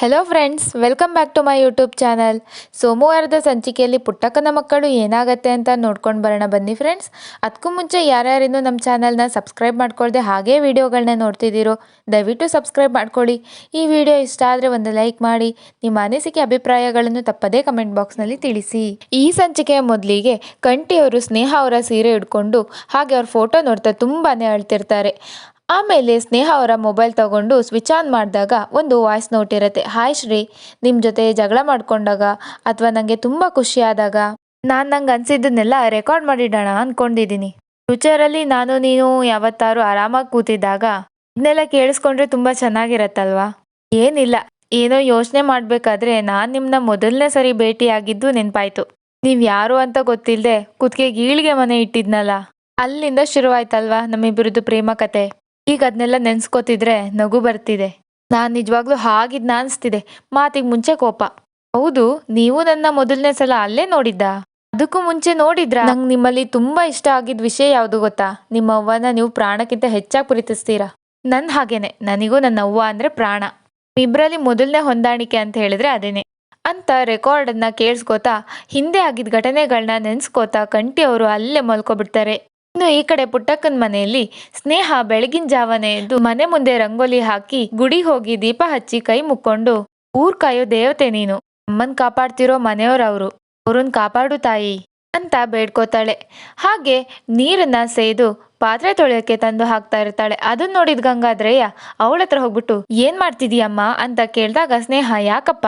Hello friends welcome back to my YouTube channel ಸೋಮವಾರದ ಸಂಚಿಕೆಯಲ್ಲಿ ಪುಟ್ಟಕ್ಕನ ಮಕ್ಕಳು ಏನಾಗತ್ತೆ ಅಂತ ನೋಡ್ಕೊಂಡು ಬರೋಣ ಬನ್ನಿ ಫ್ರೆಂಡ್ಸ್ ಅದಕ್ಕೂ ಮುಂಚೆ ಯಾರ್ಯಾರಿನ್ನೂ ನಮ್ಮ ಚಾನಲ್ನ ಸಬ್ಸ್ಕ್ರೈಬ್ ಮಾಡ್ಕೊಳ್ದೆ ಹಾಗೇ ವಿಡಿಯೋಗಳನ್ನ ನೋಡ್ತಿದ್ದೀರೋ, ದಯವಿಟ್ಟು ಸಬ್ಸ್ಕ್ರೈಬ್ ಮಾಡ್ಕೊಳ್ಳಿ. ಈ ವಿಡಿಯೋ ಇಷ್ಟ ಆದರೆ ಒಂದು ಲೈಕ್ ಮಾಡಿ, ನಿಮ್ಮ ಅನಿಸಿಕೆ ಅಭಿಪ್ರಾಯಗಳನ್ನು ತಪ್ಪದೇ ಕಮೆಂಟ್ ಬಾಕ್ಸ್ನಲ್ಲಿ ತಿಳಿಸಿ. ಈ ಸಂಚಿಕೆಯ ಮೊದಲಿಗೆ ಕಂಠಿಯವರು ಸ್ನೇಹ ಅವರ ಸೀರೆ ಹಿಡ್ಕೊಂಡು ಹಾಗೆ ಅವ್ರ ಫೋಟೋ ನೋಡ್ತಾ ತುಂಬಾ ಅಳ್ತಿರ್ತಾರೆ. ಆಮೇಲೆ ಸ್ನೇಹ ಅವರ ಮೊಬೈಲ್ ತಗೊಂಡು ಸ್ವಿಚ್ ಆನ್ ಮಾಡಿದಾಗ ಒಂದು ವಾಯ್ಸ್ ನೋಟ್ ಇರುತ್ತೆ. ಹಾಯ್ ಶ್ರೀ ನಿಮ್ಮ ಜೊತೆ ಜಗಳ ಮಾಡ್ಕೊಂಡಾಗ ಅಥವಾ ನನಗೆ ತುಂಬ ಖುಷಿ ಆದಾಗ ನಾನು ನಂಗೆ ಅನಿಸಿದ್ದನ್ನೆಲ್ಲ ರೆಕಾರ್ಡ್ ಮಾಡಿಡೋಣ ಅಂದ್ಕೊಂಡಿದ್ದೀನಿ ಫ್ಯೂಚರಲ್ಲಿ ನಾನು ನೀನು ಯಾವತ್ತಾರು ಆರಾಮಾಗಿ ಕೂತಿದ್ದಾಗ ಇದನ್ನೆಲ್ಲ ಕೇಳಿಸ್ಕೊಂಡ್ರೆ ತುಂಬ ಚೆನ್ನಾಗಿರತ್ತಲ್ವಾ? ಏನಿಲ್ಲ, ಏನೋ ಯೋಚನೆ ಮಾಡಬೇಕಾದ್ರೆ ನಾನು ನಿಮ್ಮನ್ನ ಮೊದಲನೇ ಸರಿ ಭೇಟಿಯಾಗಿದ್ದು ನೆನಪಾಯ್ತು. ನೀವು ಯಾರು ಅಂತ ಗೊತ್ತಿಲ್ಲದೆ ಕುತ್ತಿಗೆ ಗೀಳಿಗೆ ಮನೆ ಇಟ್ಟಿದ್ನಲ್ಲ, ಅಲ್ಲಿಂದ ಶುರುವಾಯ್ತಲ್ವಾ ನಮ್ಮಿಬ್ಬರದ್ದು ಪ್ರೇಮ ಕತೆ? ಈಗ ಅದನ್ನೆಲ್ಲ ನೆನ್ಸ್ಕೊತಿದ್ರೆ ನಗು ಬರ್ತಿದೆ. ನಾನ್ ನಿಜವಾಗ್ಲೂ ಹಾಗಿದ್ನ ಅನ್ಸ್ತಿದೆ. ಮಾತಿಗೆ ಮುಂಚೆ ಕೋಪ. ಹೌದು, ನೀವು ನನ್ನ ಮೊದಲನೇ ಸಲ ಅಲ್ಲೇ ನೋಡಿದ್ದ? ಅದಕ್ಕೂ ಮುಂಚೆ ನೋಡಿದ್ರ? ನಂಗೆ ನಿಮ್ಮಲ್ಲಿ ತುಂಬಾ ಇಷ್ಟ ಆಗಿದ್ ವಿಷಯ ಯಾವ್ದು ಗೊತ್ತಾ? ನಿಮ್ಮ ಅವ್ವನ ನೀವು ಪ್ರಾಣಕ್ಕಿಂತ ಹೆಚ್ಚಾಗಿ ಪ್ರೀತಿಸ್ತೀರಾ? ನನ್ ಹಾಗೇನೆ. ನನಗೂ ನನ್ನ ಅವ್ವ ಅಂದ್ರೆ ಪ್ರಾಣ. ಇಬ್ರಲ್ಲಿ ಮೊದಲನೇ ಹೊಂದಾಣಿಕೆ ಅಂತ ಹೇಳಿದ್ರೆ ಅದೇನೆ. ಅಂತ ರೆಕಾರ್ಡ್ ಅನ್ನ ಕೇಳಿಸ್ಕೋತಾ, ಹಿಂದೆ ಆಗಿದ್ದ ಘಟನೆಗಳನ್ನ ನೆನ್ಸ್ಕೋತಾ, ಕಂಟಿ ಅವರು ಅಲ್ಲೇ ಮಲ್ಕೊಬಿಡ್ತಾರೆ. ಇನ್ನು ಈ ಕಡೆ ಪುಟ್ಟಕ್ಕನ ಮನೆಯಲ್ಲಿ ಸ್ನೇಹ ಬೆಳಗಿನ ಜಾವನೆ ಎದ್ದು ಮನೆ ಮುಂದೆ ರಂಗೋಲಿ ಹಾಕಿ ಗುಡಿ ಹೋಗಿ ದೀಪ ಹಚ್ಚಿ ಕೈ ಮುಕ್ಕೊಂಡು, ಊರ್ ಕಾಯೋ ದೇವತೆ ನೀನು, ಅಮ್ಮನ್ ಕಾಪಾಡ್ತಿರೋ ಮನೆಯವರವ್ರು ಅವ್ರನ್ ಕಾಪಾಡು ತಾಯಿ ಅಂತ ಬೇಡ್ಕೋತಾಳೆ. ಹಾಗೆ ನೀರನ್ನ ಸೇದು ಪಾತ್ರೆ ತೊಳೆಯಕ್ಕೆ ತಂದು ಹಾಕ್ತಾ ಇರ್ತಾಳೆ. ಅದನ್ನ ನೋಡಿದ ಗಂಗಾದ್ರಯ್ಯ ಅವಳ ಹತ್ರ ಹೋಗ್ಬಿಟ್ಟು, ಏನ್ ಮಾಡ್ತಿದೀಯಮ್ಮ? ಅಂತ ಕೇಳ್ದಾಗ, ಸ್ನೇಹ, ಯಾಕಪ್ಪ?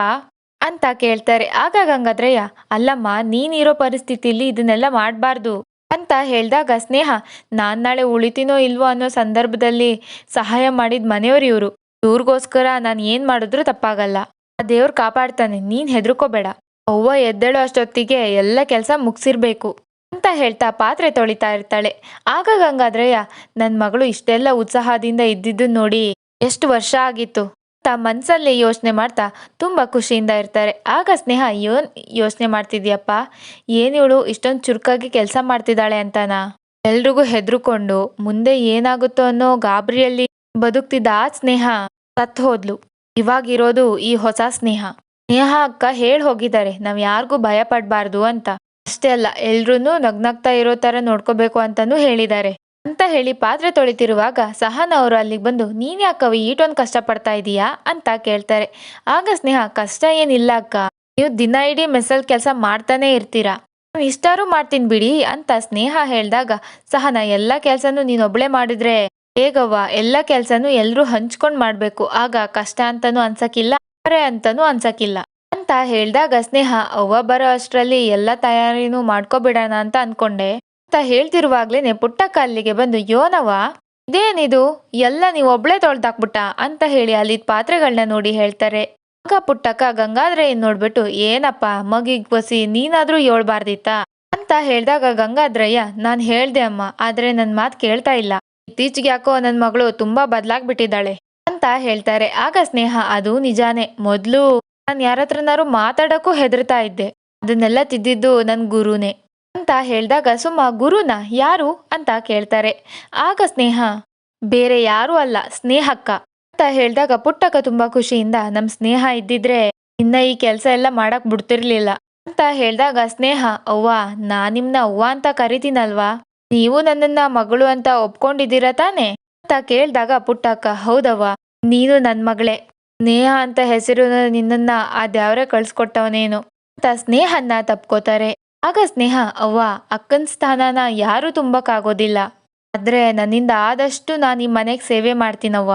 ಅಂತ ಕೇಳ್ತಾರೆ. ಆಗ ಗಂಗಾದ್ರಯ್ಯ, ಅಲ್ಲಮ್ಮ ನೀನಿರೋ ಪರಿಸ್ಥಿತಿಲಿ ಇದನ್ನೆಲ್ಲ ಮಾಡಬಾರ್ದು. ಅಂತ ಹೇಳಿದಾಗ, ಸ್ನೇಹ, ನಾನ್ ನಾಳೆ ಉಳಿತೀನೋ ಇಲ್ವೋ ಅನ್ನೋ ಸಂದರ್ಭದಲ್ಲಿ ಸಹಾಯ ಮಾಡಿದ ಮನೆಯವರು ಇವರು. ಇವ್ರಿಗೋಸ್ಕರ ನಾನು ಏನ್ ಮಾಡಿದ್ರೂ ತಪ್ಪಾಗಲ್ಲ. ಆ ದೇವ್ರು ಕಾಪಾಡ್ತಾನೆ, ನೀನ್ ಹೆದರ್ಕೋಬೇಡ. ಅವ್ವ ಎದ್ದೇಳೋ ಅಷ್ಟೊತ್ತಿಗೆ ಎಲ್ಲ ಕೆಲಸ ಮುಗಿಸಿರ್ಬೇಕು. ಅಂತ ಹೇಳ್ತಾ ಪಾತ್ರೆ ತೊಳಿತಾ ಇರ್ತಾಳೆ. ಆಗ ಗಂಗಾದ್ರಯ್ಯ, ನನ್ ಮಗಳು ಇಷ್ಟೆಲ್ಲ ಉತ್ಸಾಹದಿಂದ ಇದ್ದಿದ್ದು ನೋಡಿ, ಎಷ್ಟು ವರ್ಷ ಆಗಿತ್ತು. ಅಂತ ಮನಸಲ್ಲಿ ಯೋಚನೆ ಮಾಡ್ತಾ ತುಂಬಾ ಖುಷಿಯಿಂದ ಇರ್ತಾರೆ. ಆಗ ಸ್ನೇಹ, ಏನ್ ಯೋಚನೆ ಮಾಡ್ತಿದ್ಯಪ್ಪ? ಏನಿವಳು ಇಷ್ಟೊಂದು ಚುರುಕಾಗಿ ಕೆಲಸ ಮಾಡ್ತಿದ್ದಾಳೆ ಅಂತಾನ? ಎಲ್ರಿಗೂ ಹೆದ್ರುಕೊಂಡು ಮುಂದೆ ಏನಾಗುತ್ತೋ ಅನ್ನೋ ಗಾಬರಿಯಲ್ಲಿ ಬದುಕ್ತಿದ್ದ ಆ ಸ್ನೇಹ ಸತ್ ಹೋದ್ಲು. ಇವಾಗಿರೋದು ಈ ಹೊಸ ಸ್ನೇಹ. ಸ್ನೇಹ ಅಕ್ಕ ಹೇಳಿ ಹೋಗಿದ್ದಾರೆ. ನಾವ್ ಯಾರಿಗೂ ಭಯ ಪಡಬಾರ್ದು ಅಂತ. ಅಷ್ಟೇ ಅಲ್ಲ ಎಲ್ರೂ ನಗ್ನಗ್ತಾ ಇರೋ ತರ ನೋಡ್ಕೋಬೇಕು ಅಂತಾನೂ ಹೇಳಿದ್ದಾರೆ. ಅಂತ ಹೇಳಿ ಪಾತ್ರೆ ತೊಳಿತಿರುವಾಗ ಸಹನ ಅವರು ಅಲ್ಲಿಗೆ ಬಂದು, ನೀನ್ ಯಾಕವಿ ಈಟೊಂದು ಕಷ್ಟ ಪಡ್ತಾ ಇದೀಯಾ? ಅಂತ ಕೇಳ್ತಾರೆ. ಆಗ ಸ್ನೇಹ, ಕಷ್ಟ ಏನಿಲ್ಲ ಅಕ್ಕ. ನೀವು ದಿನ ಇಡೀ ಮೆಸ್ಸಲ್ ಕೆಲಸ ಮಾಡ್ತಾನೆ ಇರ್ತೀರಾ. ನಾನು ಇಷ್ಟಾರು ಮಾಡ್ತೀನಿ ಬಿಡಿ ಅಂತ ಸ್ನೇಹ ಹೇಳ್ದಾಗ, ಸಹನ, ಎಲ್ಲ ಕೆಲ್ಸನೂ ನೀನೊಬ್ಳೆ ಮಾಡಿದ್ರೆ ಹೇಗವ್ವ? ಎಲ್ಲ ಕೆಲ್ಸನೂ ಎಲ್ಲರೂ ಹಂಚ್ಕೊಂಡು ಮಾಡ್ಬೇಕು. ಆಗ ಕಷ್ಟ ಅಂತನೂ ಅನ್ಸಕ್ಕಿಲ್ಲ ಅರೆ ಅಂತಾನೂ ಅನ್ಸಕ್ಕಿಲ್ಲ ಅಂತ ಹೇಳ್ದಾಗ ಸ್ನೇಹ, ಅವ್ವ ಬರೋ ಅಷ್ಟರಲ್ಲಿ ಎಲ್ಲ ತಯಾರಿನೂ ಮಾಡ್ಕೊಬಿಡೋಣ ಅಂತ ಅನ್ಕೊಂಡೆ. ಅಂತ ಹೇಳ್ತಿರುವಾಗ್ಲೇನೆ ಪುಟ್ಟ ಅಲ್ಲಿಗೆ ಬಂದು ಯೋನವ ಇದೇನಿದು? ಎಲ್ಲ ನೀವು ಒಬ್ಳೆ ತೊಳ್ದಾಕ್ಬಿಟ್ಟ ಅಂತ ಹೇಳಿ ಅಲ್ಲಿ ಪಾತ್ರೆಗಳನ್ನ ನೋಡಿ ಹೇಳ್ತಾರೆ. ಅಕ್ಕ ಪುಟ್ಟಕ್ಕ ಗಂಗಾದ್ರಯ್ಯನ್ ನೋಡ್ಬಿಟ್ಟು, ಏನಪ್ಪ, ಮಗಿಗ್ ಬಸಿ ನೀನಾದ್ರೂ ಹೇಳ್ಬಾರ್ದಿತ್ತಾ? ಅಂತ ಹೇಳ್ದಾಗ ಗಂಗಾದ್ರಯ್ಯ ನಾನ್ ಹೇಳ್ದೆ ಅಮ್ಮ, ಆದ್ರೆ ನನ್ ಮಾತ್ ಕೇಳ್ತಾ ಇಲ್ಲ. ಇತ್ತೀಚೆಗೆ ಯಾಕೋ ನನ್ ಮಗಳು ತುಂಬಾ ಬದ್ಲಾಗ್ಬಿಟ್ಟಿದ್ದಾಳೆ ಅಂತ ಹೇಳ್ತಾರೆ. ಆಗ ಸ್ನೇಹ, ಅದು ನಿಜಾನೇ. ಮೊದ್ಲು ನಾನ್ ಯಾರತ್ರನಾರು ಮಾತಾಡಕ್ಕೂ ಹೆದರ್ತಾ ಇದ್ದೆ. ಅದನ್ನೆಲ್ಲ ತಿದ್ದಿದ್ದು ನನ್ ಗುರುನೇ. ಅಂತ ಹೇಳಿದಾಗ ಸುಮ್ಮ ಗುರುನ ಯಾರು ಅಂತ ಕೇಳ್ತಾರೆ. ಆಗ ಸ್ನೇಹ, ಬೇರೆ ಯಾರು ಅಲ್ಲ, ಸ್ನೇಹಕ್ಕ ಅಂತ ಹೇಳಿದಾಗ ಪುಟ್ಟಕ್ಕ ತುಂಬಾ ಖುಷಿಯಿಂದ, ನಮ್ ಸ್ನೇಹ ಇದ್ದಿದ್ರೆ ಇನ್ನ ಈ ಕೆಲ್ಸ ಎಲ್ಲ ಮಾಡಕ್ ಬಿಡ್ತಿರ್ಲಿಲ್ಲ ಅಂತ ಹೇಳ್ದಾಗ ಸ್ನೇಹ, ಅವ್ವ, ನಾ ನಿಮ್ನ ಅವ್ವ ಅಂತ ಕರಿತೀನಲ್ವಾ? ನೀವು ನನ್ನನ್ನ ಮಗಳು ಅಂತ ಒಪ್ಕೊಂಡಿದ್ದೀರ ತಾನೆ? ಅಂತ ಕೇಳ್ದಾಗ ಪುಟ್ಟಕ್ಕ, ಹೌದವ್ವ, ನೀನು ನನ್ ಮಗಳೇ. ಸ್ನೇಹ ಅಂತ ಹೆಸರು ನಿನ್ನನ್ನ ಆ ದ್ಯಾವ್ರೆ ಕಳ್ಸ್ಕೊಟ್ಟವನೇನು? ಅಂತ ಸ್ನೇಹನ್ನ ತಪ್ಕೋತಾರೆ. ಆಗ ಸ್ನೇಹ, ಅವ್ವ, ಅಕ್ಕನ ಸ್ಥಾನನ ಯಾರು ತುಂಬಕ್ಕಾಗೋದಿಲ್ಲ. ಆದ್ರೆ ನನ್ನಿಂದ ಆದಷ್ಟು ನಾನು ಈ ಮನೆಗ್ ಸೇವೆ ಮಾಡ್ತೀನವ್ವ.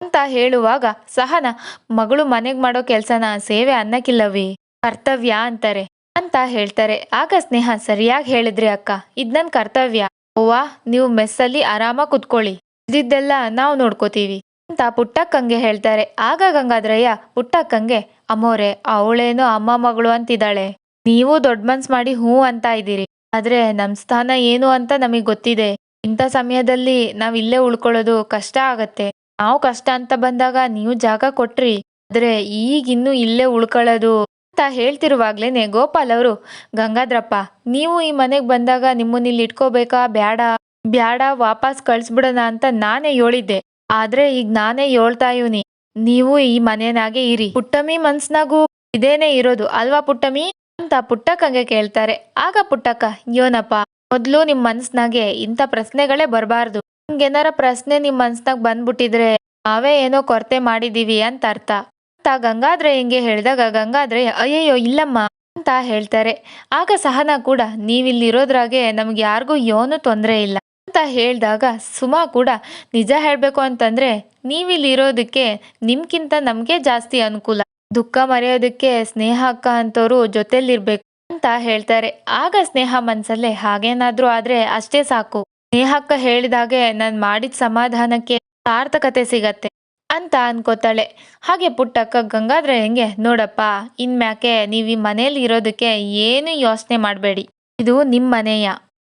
ಅಂತ ಹೇಳುವಾಗ ಸಹನ, ಮಗಳು ಮನೆಗ್ ಮಾಡೋ ಕೆಲ್ಸನ ಸೇವೆ ಅನ್ನಕ್ಕಿಲ್ಲವಿ? ಕರ್ತವ್ಯ ಅಂತಾರೆ. ಅಂತ ಹೇಳ್ತಾರೆ. ಆಗ ಸ್ನೇಹ, ಸರಿಯಾಗಿ ಹೇಳಿದ್ರಿ ಅಕ್ಕ. ಇದ್ ನನ್ ಕರ್ತವ್ಯ. ಅವ್ವ, ನೀವು ಮೆಸ್ಸಲ್ಲಿ ಆರಾಮಾಗಿ ಕುತ್ಕೊಳ್ಳಿ. ಇದ್ದಿದ್ದೆಲ್ಲ ನಾವು ನೋಡ್ಕೋತೀವಿ. ಅಂತ ಪುಟ್ಟಕ್ಕಂಗೆ ಹೇಳ್ತಾರೆ. ಆಗ ಗಂಗಾದ್ರಯ್ಯ ಪುಟ್ಟಕ್ಕಂಗೆ, ಅಮ್ಮೋರೆ, ಅವಳೇನೋ ಅಮ್ಮ ಮಗಳು ಅಂತಿದ್ದಾಳೆ. ನೀವು ದೊಡ್ಡ ಮನ್ಸ್ ಮಾಡಿ ಹೂ ಅಂತ ಇದ್ದೀರಿ. ಆದ್ರೆ ನಮ್ ಸ್ಥಾನ ಏನು ಅಂತ ನಮಗ್ ಗೊತ್ತಿದೆ. ಇಂಥ ಸಮಯದಲ್ಲಿ ನಾವ್ ಇಲ್ಲೇ ಉಳ್ಕೊಳ್ಳೋದು ಕಷ್ಟ ಆಗತ್ತೆ. ನಾವು ಕಷ್ಟ ಅಂತ ಬಂದಾಗ ನೀವು ಜಾಗ ಕೊಟ್ರಿ. ಆದ್ರೆ ಈಗಿನ್ನು ಇಲ್ಲೇ ಉಳ್ಕೊಳ್ಳೋದು ಅಂತ ಹೇಳ್ತಿರುವಾಗ್ಲೇನೆ ಗೋಪಾಲ್ ಅವರು, ಗಂಗಾದ್ರಪ್ಪ, ನೀವು ಈ ಮನೆಗ್ ಬಂದಾಗ ನಿಮ್ಮನ್ನ ಇಲ್ಲಿ ಇಟ್ಕೋಬೇಕಾ? ಬ್ಯಾಡ. ಬ್ಯಾಡ, ವಾಪಸ್ ಕಳ್ಸ್ಬಿಡೋಣ ಅಂತ ನಾನೇ ಹೇಳಿದ್ದೆ ಆದ್ರೆ ಈಗ ನಾನೇ ಹೇಳ್ತಾ ಇವ್ನಿ. ನೀವು ಈ ಮನೆನಾಗೆ ಇರಿ. ಪುಟ್ಟಮಿ ಮನ್ಸ್ನಾಗೂ ಇದೇನೆ ಇರೋದು, ಅಲ್ವಾ ಪುಟ್ಟಮ್ಮಿ ಅಂತ ಪುಟ್ಟಕ್ಕಂಗೆ ಕೇಳ್ತಾರೆ. ಆಗ ಪುಟ್ಟಕ್ಕ, ಯೋನಪ್ಪ, ಮೊದ್ಲು ನಿಮ್ ಮನ್ಸ್ನಾಗೆ ಇಂಥ ಪ್ರಶ್ನೆಗಳೇ ಬರಬಾರ್ದು. ಏನಾರ ಪ್ರಶ್ನೆ ನಿಮ್ ಮನ್ಸ್ನಾಗ ಬಂದ್ಬಿಟ್ಟಿದ್ರೆ ನಾವೇ ಏನೋ ಕೊರತೆ ಮಾಡಿದೀವಿ ಅಂತ ಅರ್ಥ. ಅಂತ ಗಂಗಾದ್ರೆ ಹಿಂಗೆ ಹೇಳಿದಾಗ ಗಂಗಾದ್ರೆ ಅಯ್ಯಯ್ಯೋ, ಇಲ್ಲಮ್ಮ ಅಂತ ಹೇಳ್ತಾರೆ. ಆಗ ಸಹನ ಕೂಡ, ನೀವಿಲ್ಲಿರೋದ್ರಾಗೆ ನಮ್ಗೆ ಯಾರಿಗೂ ಯೋನು ತೊಂದರೆ ಇಲ್ಲ ಅಂತ ಹೇಳಿದಾಗ ಸುಮಾ ಕೂಡ, ನಿಜ ಹೇಳಬೇಕು ಅಂತಂದ್ರೆ ನೀವಿಲ್ಲಿರೋದಕ್ಕೆ ನಿಮ್ಗಿಂತ ನಮಗೆ ಜಾಸ್ತಿ ಅನುಕೂಲ. ದುಃಖ ಮರೆಯೋದಕ್ಕೆ ಸ್ನೇಹ ಅಕ್ಕ ಅಂತವ್ರು ಜೊತೆಲಿರ್ಬೇಕು ಅಂತ ಹೇಳ್ತಾರೆ. ಆಗ ಸ್ನೇಹ ಮನ್ಸಲ್ಲೇ ಹಾಗೇನಾದ್ರೂ ಆದ್ರೆ ಅಷ್ಟೇ ಸಾಕು. ಸ್ನೇಹಕ್ಕ ಹೇಳಿದಾಗೆ ನಾನು ಮಾಡಿದ ಸಮಾಧಾನಕ್ಕೆ ಸಾರ್ಥಕತೆ ಸಿಗತ್ತೆ ಅಂತ ಅನ್ಕೋತಾಳೆ. ಹಾಗೆ ಪುಟ್ಟಕ್ಕ ಗಂಗಾದ್ರೆ ಹೆಂಗೆ, ನೋಡಪ್ಪ, ಇನ್ಮ್ಯಾಕೆ ನೀವ್ ಈ ಮನೇಲಿ ಇರೋದಕ್ಕೆ ಏನು ಯೋಚನೆ ಮಾಡಬೇಡಿ. ಇದು ನಿಮ್ ಮನೆಯ,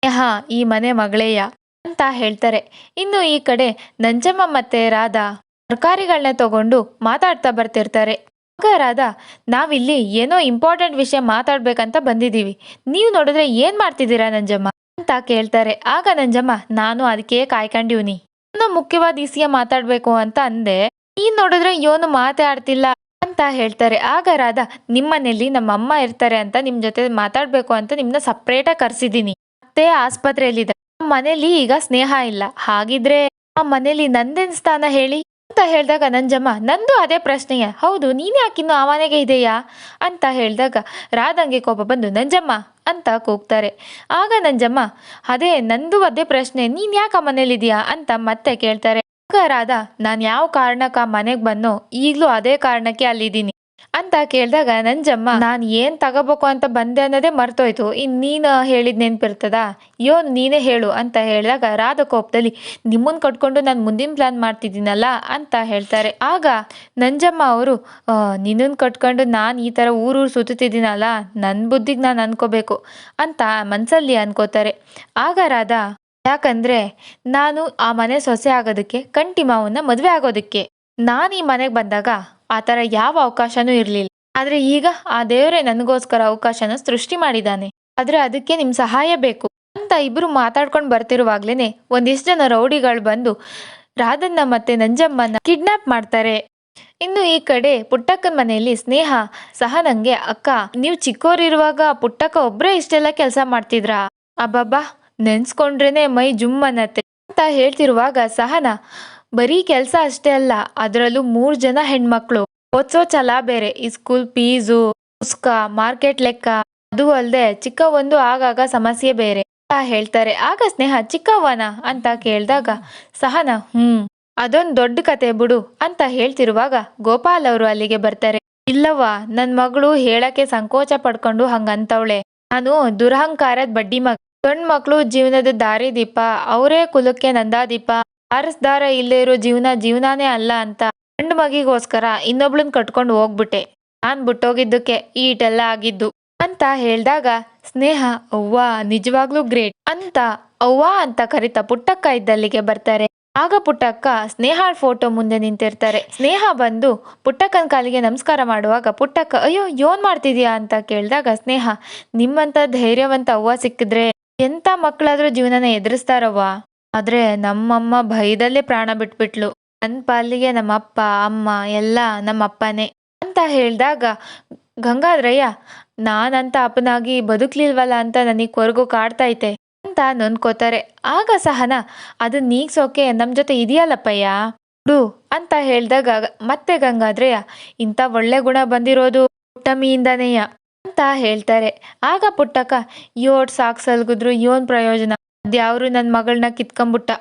ಸ್ನೇಹ ಈ ಮನೆ ಮಗಳೇಯ ಅಂತ ಹೇಳ್ತಾರೆ. ಇನ್ನು ಈ ಕಡೆ ನಂಜಮ್ಮ ಮತ್ತೆ ರಾಧಾ ತರಕಾರಿಗಳನ್ನ ತಗೊಂಡು ಮಾತಾಡ್ತಾ ಬರ್ತಿರ್ತಾರೆ. ರಾಧಾ ನಾವಿಲ್ಲಿ ಏನೋ ಇಂಪಾರ್ಟೆಂಟ್ ವಿಷಯ ಮಾತಾಡ್ಬೇಕಂತ ಬಂದಿದ್ದೀವಿ. ನೀವು ನೋಡಿದ್ರೆ ಏನ್ ಮಾಡ್ತಿದ್ದೀರಾ ನಂಜಮ್ಮ? ಅಂತ ಕೇಳ್ತಾರೆ. ಆಗ ನಂಜಮ್ಮ, ನಾನು ಅದಕ್ಕೆ ಕಾಯ್ಕೊಂಡಿವ್ನಿ. ಇನ್ನೂ ಮುಖ್ಯವಾದ ವಿಷಯ ಮಾತಾಡ್ಬೇಕು ಅಂತ ಅಂದೆ. ನೀನ್ ನೋಡಿದ್ರೆ ಏನು ಮಾತಾಡ್ತಿಲ್ಲ ಅಂತ ಹೇಳ್ತಾರೆ. ಆಗ ರಾಧ, ನಿಮ್ಮನೇಲಿ ನಮ್ಮ ಅಮ್ಮ ಇರ್ತಾರೆ ಅಂತ ನಿಮ್ ಜೊತೆ ಮಾತಾಡ್ಬೇಕು ಅಂತ ನಿಮ್ನ ಸಪ್ರೇಟಾಗಿ ಕರ್ಸಿದೀನಿ ಮತ್ತೆ ಆಸ್ಪತ್ರೆಯಲ್ಲಿದೆ ಮನೇಲಿ ಈಗ ಸ್ನೇಹ ಇಲ್ಲ. ಹಾಗಿದ್ರೆ ಆ ಮನೇಲಿ ನಂದೇನ್ ಸ್ಥಾನ ಹೇಳಿ? ಅಂತ ಹೇಳಿದಾಗ, ನಂಜಮ್ಮ, ನಂದು ಅದೇ ಪ್ರಶ್ನೆಯ. ಹೌದು, ನೀನೇ ಯಾಕಿನ್ನು ಆ ಮನೆಗೆ ಇದೆಯಾ? ಅಂತ ಹೇಳಿದಾಗ ರಾಧಂಗೆ ಕೋಪ ಬಂದು, ನಂಜಮ್ಮ ಅಂತ ಕೂಗ್ತಾರೆ. ಆಗ ನಂಜಮ್ಮ, ಅದೇ, ನಂದು ಅದೇ ಪ್ರಶ್ನೆ. ನೀನ್ ಯಾಕೆ ಆ ಮನೇಲಿದೆಯಾ ಅಂತ ಮತ್ತೆ ಕೇಳ್ತಾರೆ. ಆಗ ರಾಧಾ, ನಾನು ಯಾವ ಕಾರಣಕ್ಕೆ ಮನೆಗೆ ಬಂದೋ ಈಗಲೂ ಅದೇ ಕಾರಣಕ್ಕೆ ಅಲ್ಲಿದ್ದೀನಿ. ಅಂತ ಕೇಳಿದಾಗ, ನಂಜಮ್ಮ, ನಾನು ಏನ್ ತಗೋಬೇಕು ಅಂತ ಬಂದೆ ಅನ್ನೋದೇ ಮರ್ತೋಯ್ತು. ಇನ್ ನೀನು ಹೇಳಿದ್ ನೆನ್ಪಿರ್ತದ? ಯೋ ನೀನೇ ಹೇಳು ಅಂತ ಹೇಳಿದಾಗ, ರಾಧ ಕೋಪದಲ್ಲಿ, ನಿಮ್ಮನ್ ಕಟ್ಕೊಂಡು ನಾನು ಮುಂದಿನ ಪ್ಲಾನ್ ಮಾಡ್ತಿದ್ದೀನಲ್ಲ ಅಂತ ಹೇಳ್ತಾರೆ. ಆಗ ನಂಜಮ್ಮ ಅವರು ನಿನ್ನನ್ ಕಟ್ಕೊಂಡು ನಾನು ಈ ಥರ ಊರೂರು ಸುತ್ತಿದ್ದೀನಲ್ಲ ನನ್ನ ಬುದ್ಧಿಗೆ ನಾನು ಅನ್ಕೋಬೇಕು ಅಂತ ಮನ್ಸಲ್ಲಿ ಅನ್ಕೋತಾರೆ. ಆಗ ರಾಧಾ, ಯಾಕಂದ್ರೆ, ನಾನು ಆ ಮನೆ ಸೊಸೆ ಆಗೋದಕ್ಕೆ, ಕಂಟಿ ಮಾವನ್ನ ಮದುವೆ ಆಗೋದಕ್ಕೆ ನಾನು ಈ ಮನೆಗೆ ಬಂದಾಗ ಆ ಥರ ಯಾವ ಅವಕಾಶನೂ ಇರಲಿಲ್ಲ. ಆದರೆ ಈಗ ಆ ದೇವರೇ ನನಗೋಸ್ಕರ ಅವಕಾಶನ ಸೃಷ್ಟಿ ಮಾಡಿದ್ದಾನೆ. ಆದರೆ ಅದಕ್ಕೆ ನಿಮ್ಮ ಸಹಾಯ ಬೇಕು. ಅಂತ ಇಬ್ಬರು ಮಾತಾಡ್ಕೊಂಡು ಬರ್ತಿರುವಾಗ್ಲೇ ಒಂದಿಷ್ಟು ಜನ ರೌಡಿಗಳು ಬಂದು ರಾಧನ್ನ ಮತ್ತೆ ನಂಜಮ್ಮನ ಕಿಡ್ನಾಪ್ ಮಾಡ್ತಾರೆ. ಇನ್ನು ಈ ಕಡೆ ಪುಟ್ಟಕ್ಕನ ಮನೆಯಲ್ಲಿ ಸ್ನೇಹ, ಸಹ ನಂಗೆ ಅಕ್ಕ. ನೀವು ಚಿಕ್ಕೋರಿರುವಾಗ ಪುಟ್ಟಕ್ಕ ಒಬ್ರೇ ಇಷ್ಟೆಲ್ಲ ಕೆಲಸ ಮಾಡ್ತಿದ್ರಾ? ಅಬ್ಬಬ್ಬಾ, ನೆನ್ಸ್ಕೊಂಡ್ರೇನೆ ಮೈ ಜುಮ್ ಅನ್ನತ್ತೆ ಅಂತ ಹೇಳ್ತಿರುವಾಗ ಸಹನ ಬರೀ ಕೆಲಸ ಅಷ್ಟೇ ಅಲ್ಲ, ಅದರಲ್ಲೂ ಮೂರ್ ಜನ ಹೆಣ್ಮಕ್ಳು. ಓದ್ಸೋ ಛಲ ಬೇರೆ, ಈ ಸ್ಕೂಲ್ ಫೀಸು ಪುಸ್ತಕ ಮಾರ್ಕೆಟ್ ಲೆಕ್ಕ, ಅದು ಅಲ್ಲದೆ ಚಿಕ್ಕ ಒಂದು ಆಗಾಗ ಸಮಸ್ಯೆ ಬೇರೆ. ಹೇಳ್ತಾರೆ, ಆಗ ಸ್ನೇಹ, ಚಿಕ್ಕವ್ವನ? ಅಂತ ಕೇಳಿದಾಗ, ಸಹನ, ಹ್ಮ್, ಅದೊಂದ್ ದೊಡ್ಡ ಕತೆ ಬಿಡು, ಅಂತ ಹೇಳ್ತಿರುವಾಗ ಗೋಪಾಲ್ ಅವರು ಅಲ್ಲಿಗೆ ಬರ್ತಾರೆ. ಇಲ್ಲವ್ವ, ನನ್ ಮಗಳು ಹೇಳಕ್ಕೆ ಸಂಕೋಚ ಪಡ್ಕೊಂಡು ಹಂಗಂತವಳೆ. ನಾನು ದುರಹಂಕಾರದ ಬಡ್ಡಿ ಮಗ. ಗಂಡ್ ಮಕ್ಳು ಜೀವನದ ದಾರಿ ದೀಪ ಅವರೇ ಕುಲಕ್ಕೆ ನಂದಾದೀಪ. ಆರಸ್ದಾರ ಇಲ್ಲೇ ಇರೋ ಜೀವನ ಜೀವನಾನೇ ಅಲ್ಲ ಅಂತ ಗಂಡ್ ಮಗಿಗೋಸ್ಕರ ಇನ್ನೊಬ್ಳನ್ ಕಟ್ಕೊಂಡು ಹೋಗ್ಬಿಟ್ಟೆ. ನಾನ್ ಬಿಟ್ಟೋಗಿದ್ದಕ್ಕೆ ಈಟೆಲ್ಲ ಆಗಿದ್ದು. ಅಂತ ಹೇಳ್ದಾಗ, ಸ್ನೇಹ, ಅವ್ವ, ನಿಜವಾಗ್ಲೂ ಗ್ರೇಟ್. ಅಂತ ಅವ್ವ ಅಂತ ಕರಿತಾ ಪುಟ್ಟಕ್ಕ ಇದ್ದಲ್ಲಿಗೆ ಬರ್ತಾರೆ. ಆಗ ಪುಟ್ಟಕ್ಕ ಸ್ನೇಹ ಫೋಟೋ ಮುಂದೆ ನಿಂತಿರ್ತಾರೆ. ಸ್ನೇಹ ಬಂದು ಪುಟ್ಟಕ್ಕನ ಕಾಲಿಗೆ ನಮಸ್ಕಾರ ಮಾಡುವಾಗ ಪುಟ್ಟಕ್ಕ, ಅಯ್ಯೋ, ಯೋನ್ ಮಾಡ್ತಿದ್ಯಾ? ಅಂತ ಕೇಳಿದಾಗ ಸ್ನೇಹ, ನಿಮ್ಮಂತ ಧೈರ್ಯವಂತ ಅವ್ವ ಸಿಕ್ಕಿದ್ರೆ ಎಂತ ಮಕ್ಕಳಾದ್ರೂ ಜೀವನನ ಎದುರಿಸ್ತಾರವ್ವ? ಆದ್ರೆ ನಮ್ಮಮ್ಮ ಭಯದಲ್ಲೇ ಪ್ರಾಣ ಬಿಟ್ಬಿಟ್ಲು. ನನ್ನ ಪಾಲಿಗೆ ನಮ್ಮಪ್ಪ, ಅಮ್ಮ, ಎಲ್ಲ ನಮ್ಮಪ್ಪನೇ ಅಂತ ಹೇಳಿದಾಗ, ಗಂಗಾದ್ರಯ್ಯ, ನಾನಂತ ಅಪ್ಪನಾಗಿ ಬದುಕ್ಲಿಲ್ವಲ್ಲ ಅಂತ ನನಗೆ ಕೊರಗು ಕಾಡ್ತೈತೆ ಅಂತ ನೊಂದ್ಕೋತಾರೆ ಆಗ ಸಹನ, ಅದು ನೀಗ್ಸೋಕೆ ನಮ್ ಜೊತೆ ಇದೆಯಲ್ಲಪ್ಪಯ್ಯ ಡು ಅಂತ ಹೇಳ್ದಾಗ, ಮತ್ತೆ ಗಂಗಾದ್ರಯ್ಯ, ಇಂಥ ಒಳ್ಳೆ ಗುಣ ಬಂದಿರೋದು ಪುಟ್ಟಮ್ಮಿಯಿಂದನೇಯ? ಅಂತ ಹೇಳ್ತಾರೆ. ಆಗ ಪುಟ್ಟಕ್ಕ ಯೋಡ್ ಸಾಕ್ ಸಲ್ಗುದ್ರು ಯೋನ್ ಪ್ರಯೋಜನ ಅದ್ಯಾವ್ರು ನನ್ನ ಮಗಳನ್ನ ಕಿತ್ಕೊಂಬಿಟ್ಟ.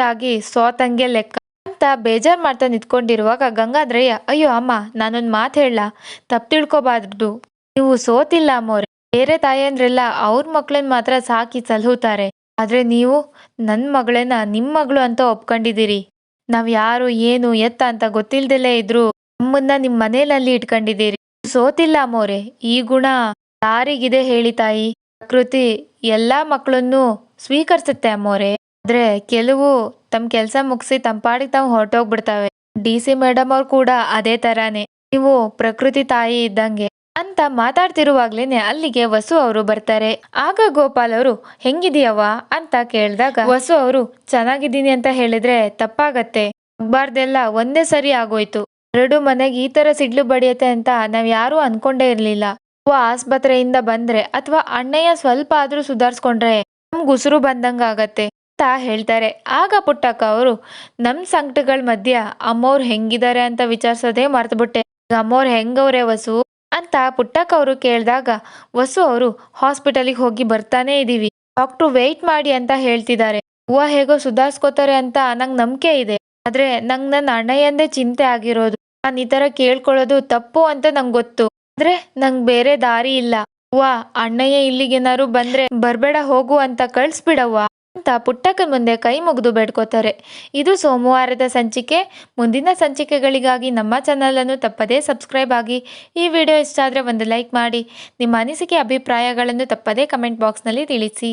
ಆಗಿ ಸೋತಂಗೆ ಲೆಕ್ಕ. ಅಂತ ಬೇಜಾರ್ ಮಾಡ್ತಾ ನಿಂತ್ಕೊಂಡಿರುವಾಗ ಗಂಗಾದ್ರಯ್ಯ, ಅಯ್ಯೋ, ಅಮ್ಮ, ನಾನೊಂದ್ ಮಾತು ಹೇಳ ತಪ್ಪು ತಿಳ್ಕೊಬಾರ್ದು. ನೀವು ಸೋತಿಲ್ಲ ಅಮ್ಮೋರೆ ಬೇರೆ ತಾಯಂದ್ರೆಲ್ಲ ಅವ್ರ ಮಕ್ಳನ್ ಮಾತ್ರ ಸಾಕಿ ಸಲಹುತ್ತಾರೆ. ಆದ್ರೆ ನೀವು ನನ್ ಮಗಳನ್ನ ನಿಮ್ಮ ಮಗಳು ಅಂತ ಒಪ್ಕೊಂಡಿದ್ದೀರಿ. ನಾವ್ ಯಾರು, ಏನು, ಎತ್ತ ಅಂತ ಗೊತ್ತಿಲ್ದಲೇ ಇದ್ರು ನಮ್ಮನ್ನ ನಿಮ್ ಮನೇಲಲ್ಲಿ ಇಟ್ಕೊಂಡಿದ್ದೀರಿ. ಸೋತಿಲ್ಲ ಅಮ್ಮೋರೆ ಈ ಗುಣ ಯಾರಿಗಿದೆ ಹೇಳಿ ತಾಯಿ. ಪ್ರಕೃತಿ ಎಲ್ಲಾ ಮಕ್ಕಳನ್ನು ಸ್ವೀಕರಿಸುತ್ತೆ ಅಮ್ಮೋರೆ. ಆದ್ರೆ ಕೆಲವು ತಮ್ಮ ಕೆಲಸ ಮುಗಿಸಿ ತಂಪಾಡಿಗೆ ತಾವು ಹೊರಟೋಗ್ಬಿಡ್ತಾವೆ. ಡಿ ಸಿ ಮೇಡಮ್ ಅವ್ರು ಕೂಡ ಅದೇ ತರಾನೇ. ನೀವು ಪ್ರಕೃತಿ ತಾಯಿ ಇದ್ದಂಗೆ ಅಂತ ಮಾತಾಡ್ತಿರುವಾಗ್ಲೇನೆ ಅಲ್ಲಿಗೆ ವಸು ಅವರು ಬರ್ತಾರೆ. ಆಗ ಗೋಪಾಲ್ ಅವರು ಹೆಂಗಿದೀಯವ ಅಂತ ಕೇಳಿದಾಗ, ವಸು ಅವರು, ಚೆನ್ನಾಗಿದ್ದೀನಿ ಅಂತ ಹೇಳಿದ್ರೆ ತಪ್ಪಾಗತ್ತೆ. ಆಗ್ಬಾರ್ದೆಲ್ಲ ಒಂದೇ ಸರಿ ಆಗೋಯ್ತು. ಎರಡು ಮನೆಗೆ ಈ ತರ ಸಿಡ್ಲು ಬಡಿಯುತ್ತೆ ಅಂತ ನಾವ್ ಯಾರು ಅನ್ಕೊಂಡೇ ಇರ್ಲಿಲ್ಲ. ಆಸ್ಪತ್ರೆಯಿಂದ ಬಂದ್ರೆ ಅಥವಾ ಅಣ್ಣಯ್ಯ ಸ್ವಲ್ಪ ಆದ್ರೂ ಸುಧಾರಿಸ್ಕೊಂಡ್ರೆ ನಮ್ಗೆ ಉಸಿರು ಬಂದಂಗೆ ಆಗತ್ತೆ ಅಂತ ಹೇಳ್ತಾರೆ. ಆಗ ಪುಟ್ಟಕ್ಕ ಅವರು ನಮ್ಮ ಸಂಕಟಗಳ ಮಧ್ಯ ಅಮ್ಮವ್ರು ಹೆಂಗಿದ್ದಾರೆ ಅಂತ ವಿಚಾರಿಸೋದೇ ಮರ್ತುಬಿಟ್ಟೆ. ಅಮ್ಮವ್ರು ಹೆಂಗವ್ರೆ ವಸು? ಅಂತ ಪುಟ್ಟಕ್ಕ ಅವರು ಕೇಳಿದಾಗ, ವಸು ಅವರು ಹಾಸ್ಪಿಟಲಿಗೆ ಹೋಗಿ ಬರ್ತಾನೆ ಇದ್ದೀವಿ ಡಾಕ್ಟ್ರು ವೆಯ್ಟ್ ಮಾಡಿ ಅಂತ ಹೇಳ್ತಿದ್ದಾರೆ. ಹೂವ ಹೇಗೋ ಸುಧಾರಿಸ್ಕೋತಾರೆ ಅಂತ ನಂಗೆ ನಂಬಿಕೆ ಇದೆ. ಆದ್ರೆ ನಂಗೆ ನನ್ನ ಅಣ್ಣಯ್ಯಂದೇ ಚಿಂತೆ ಆಗಿರೋದು. ನಾನು ಈ ಥರ ಕೇಳ್ಕೊಳ್ಳೋದು ತಪ್ಪು ಅಂತ ನಂಗೆ ಗೊತ್ತು. ಆದ್ರೆ ನಂಗೆ ಬೇರೆ ದಾರಿ ಇಲ್ಲ. ಅವ್ವ ಅಣ್ಣಯ್ಯ ಇಲ್ಲಿಗೇನಾದ್ರು ಬಂದ್ರೆ ಬರ್ಬೇಡ ಹೋಗು ಅಂತ ಕಳಿಸ್ಬಿಡವ್ವ ಅಂತ ಪುಟ್ಟಕ್ಕನ ಮುಂದೆ ಕೈ ಮುಗಿದು ಬೇಡ್ಕೋತಾರೆ. ಇದು ಸೋಮವಾರದ ಸಂಚಿಕೆ. ಮುಂದಿನ ಸಂಚಿಕೆಗಳಿಗಾಗಿ ನಮ್ಮ ಚಾನಲನ್ನು ತಪ್ಪದೇ ಸಬ್ಸ್ಕ್ರೈಬ್ ಆಗಿ ಈ ವಿಡಿಯೋ ಇಷ್ಟ ಆದರೆ ಒಂದು ಲೈಕ್ ಮಾಡಿ. ನಿಮ್ಮ ಅನಿಸಿಕೆ, ಅಭಿಪ್ರಾಯಗಳನ್ನು ತಪ್ಪದೇ ಕಮೆಂಟ್ ಬಾಕ್ಸ್ನಲ್ಲಿ ತಿಳಿಸಿ.